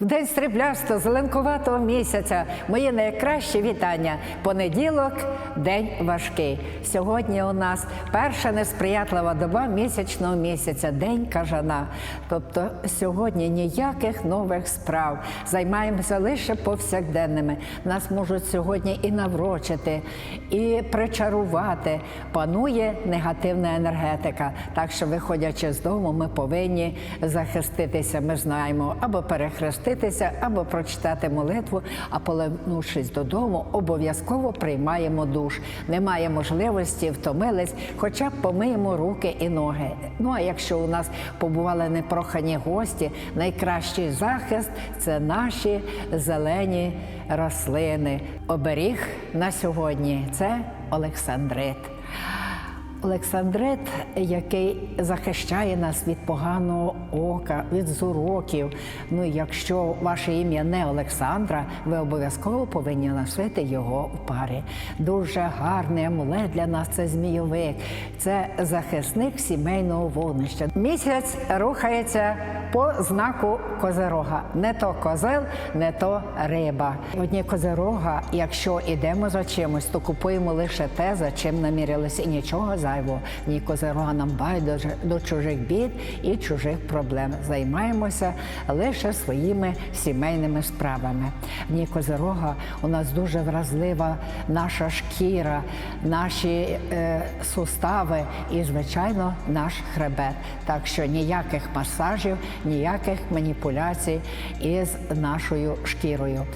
В день стріблясто зеленкуватого місяця мої найкращі вітання. Понеділок день важкий. Сьогодні у нас перша несприятлива доба місячного місяця, день кажана. Тобто сьогодні ніяких нових справ. Займаємося лише повсякденними. Нас можуть сьогодні і наврочити, і причарувати. Панує негативна енергетика. Так що, виходячи з дому, ми повинні захиститися. Ми знаємо або перехреститися, або прочитати молитву, а повернувшись додому, обов'язково приймаємо душ. Немає можливості, втомились, хоча б помиємо руки і ноги. Ну а якщо у нас побували непрохані гості, найкращий захист це наші зелені рослини. Оберіг на сьогодні це Олександрит. Олександрит, який захищає нас від поганого ока, від зуроків. Ну, якщо ваше ім'я не Олександра, ви обов'язково повинні носити його в парі. Дуже гарний амулет для нас це змійовик, це захисник сімейного вогнища. Місяць рухається по знаку козерога. Не то козел, не то риба. Одні козерога, якщо йдемо за чимось, то купуємо лише те, за чим намірилися, і нічого зайвого. Ні козерога нам байдуже до чужих бід і чужих проблем. Займаємося лише своїми сімейними справами. Ні козерога у нас дуже вразлива наша шкіра, наші е, сустави і, звичайно, наш хребет. Так що ніяких масажів, ніяких маніпуляцій із нашою шкірою.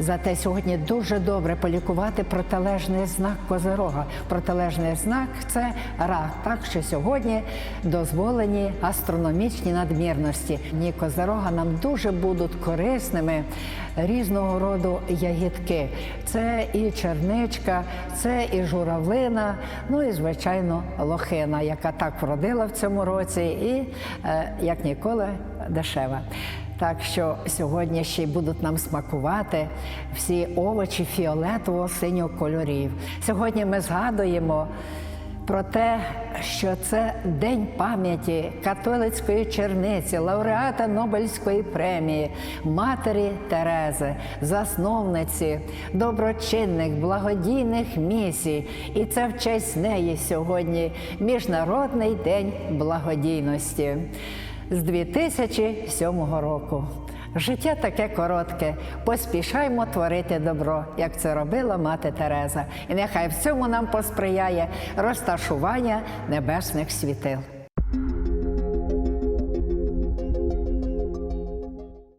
Зате сьогодні дуже добре полікувати протилежний знак козирога. Протилежний знак це рак. Так що сьогодні дозволені астрономічні надмірності. Ні козирога нам дуже будуть корисними різного роду ягідки. Це і черничка, це і журавлина, ну і звичайно лохина, яка так вродила в цьому році, і е, як ніколи дешева. Так що сьогодні ще й будуть нам смакувати всі овочі фіолетового синього кольорів. Сьогодні ми згадуємо про те, що це день пам'яті католицької черниці, лауреата Нобелівської премії, матері Терези, засновниці, доброчинних, благодійних місій. І це в честь неї сьогодні Міжнародний день благодійності з 2007 року. Життя таке коротке, поспішаймо творити добро, як це робила мати Тереза. І нехай в цьому нам посприяє розташування небесних світил.